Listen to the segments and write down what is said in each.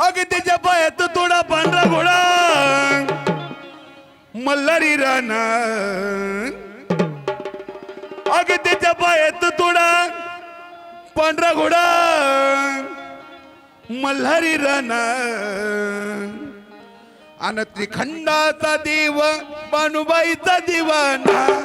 अगं तिच्या पायात थोडा पांढरा घोडा. मल्हारी राणा. अगं त्याच्या पायात थोडा पांढरा घोडा. मल्हारी राणा. आणि त्रिखंडाचा देव बानुबाईचा दिवाना.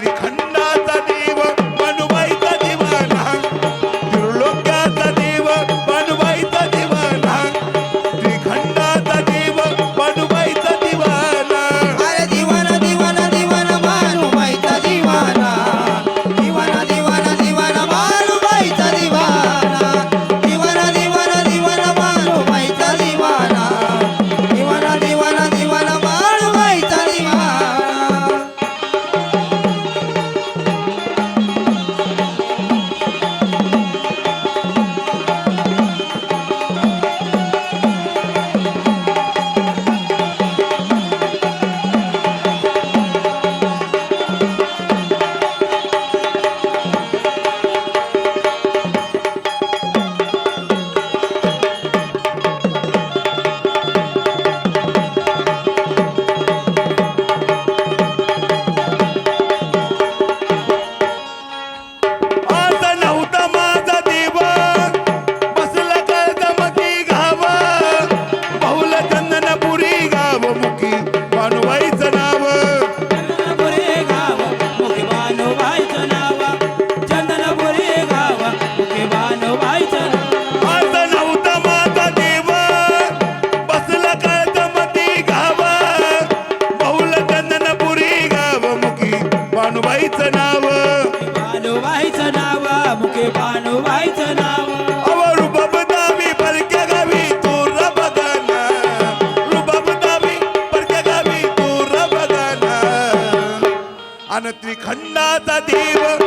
श्रीखंडाचा देव. त्रिखण्डा तदेव